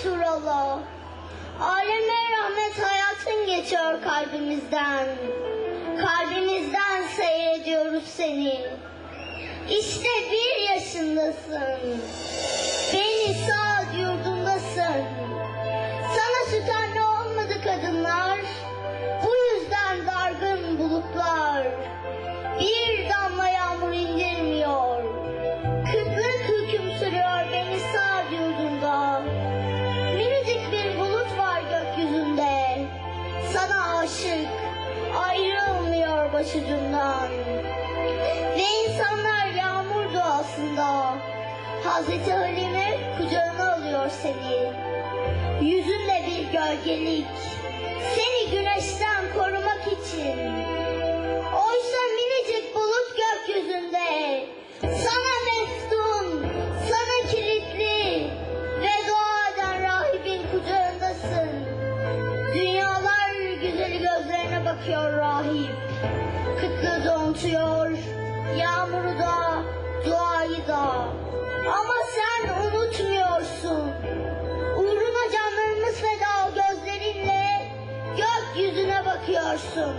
Resulallah. Aleme rahmet hayatın geçiyor kalbimizden. Kalbimizden seyrediyoruz seni. İşte bir yaşındasın. Beni sağ yurdundasın. Sana süt anne olmadı kadınlar. Aşık ayrılmıyor başucumdan. Ve insanlar yağmur duasında Hazreti Halime kucağına alıyor seni. Yüzünde bir gölgelik. Seni güneşten korumak Dontuyor, yağmuru da, duayı da. Ama sen unutmuyorsun. Uğruna canlarımız feda o gözlerinle gökyüzüne bakıyorsun.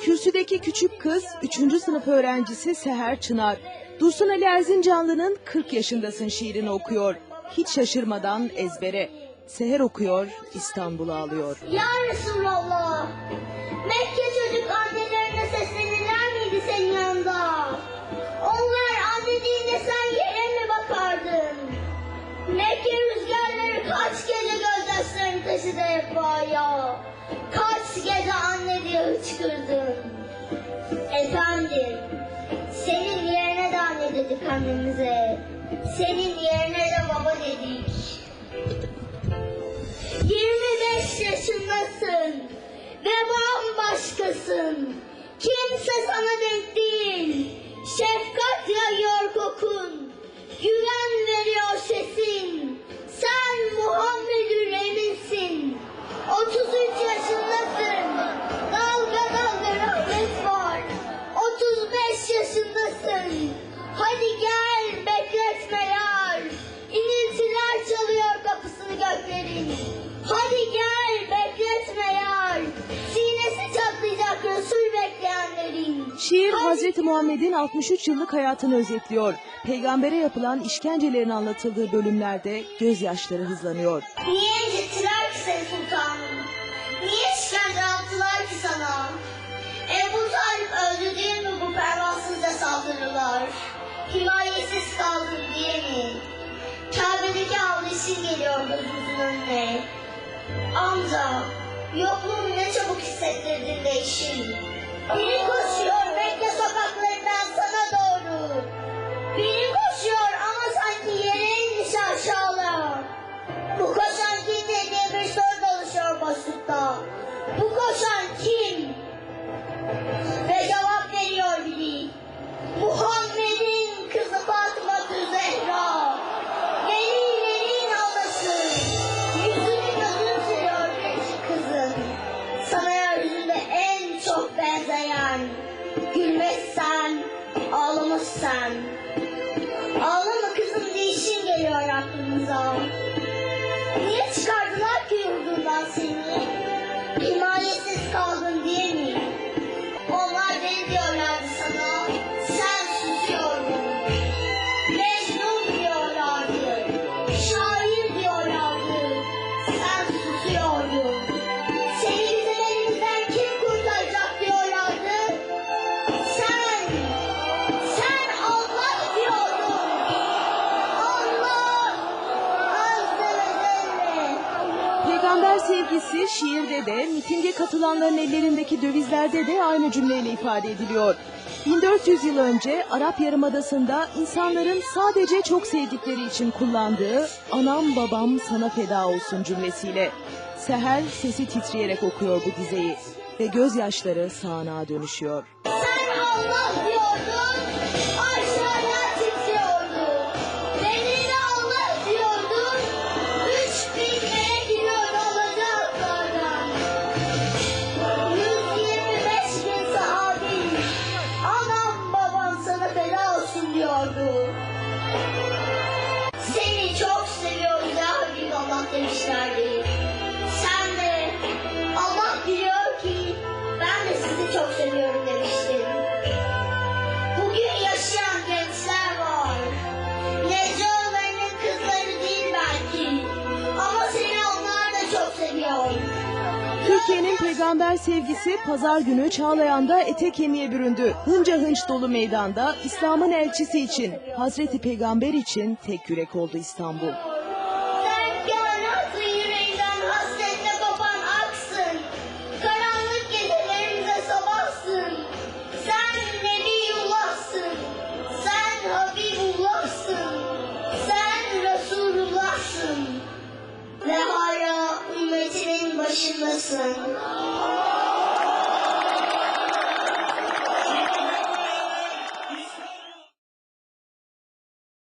Kürsüdeki küçük kız 3. sınıf öğrencisi Seher Çınar. Dursun Ali Erzincanlı'nın 40 yaşındasın şiirini okuyor. Hiç şaşırmadan ezbere. Seher okuyor, İstanbul'u alıyor. Ya Resulallah, Mekke çocuk annelerine senin yanında? Onlar anne deyince sen yere mi bakardın? Mekke rüzgarları kaç gece gözyaşlarını taşıdı hep. Kaç gece anne diye hıçkırdın. Efendim, senin yerine de anne dedik annemize. Senin yerine de baba dedik. 25 yaşındasın ve bambaşkasın. Kimse sana denk değil. Şefkat yayıyor kokun. Güven veriyor Şiir Hazreti Muhammed'in 63 yıllık hayatını özetliyor. Peygambere yapılan işkencelerin anlatıldığı bölümlerde gözyaşları hızlanıyor. Niye incittiler ki seni sultanım? Niye işkence yaptılar ki sana? Ebu Talip öldü diye mi bu pervasızca saldırırlar? Himayesiz kaldın diye mi? Kabe'deki avlışın geliyor gözümüzün önüne. Amca, yokluğunu ne çabuk hissettirdin değişim. Biri koşuyor Mekke ağlamazsan. Ağlama kızım değişim geliyor aklımıza. Niye çıkardılar ki yurdundan seni? Peygamber sevgisi şiirde de, mitinge katılanların ellerindeki dövizlerde de aynı cümleyle ifade ediliyor. 1400 yıl önce Arap Yarımadası'nda insanların sadece çok sevdikleri için kullandığı anam babam sana feda olsun cümlesiyle. Seher sesi titreyerek okuyor bu dizeyi ve gözyaşları sağanağa dönüşüyor. Sen Allah diyordun, peygamber sevgisi pazar günü Çağlayan'da ete kemiğe büründü. Hınca hınç dolu meydanda İslam'ın elçisi için, Hazreti Peygamber için tek yürek oldu İstanbul. başımasın.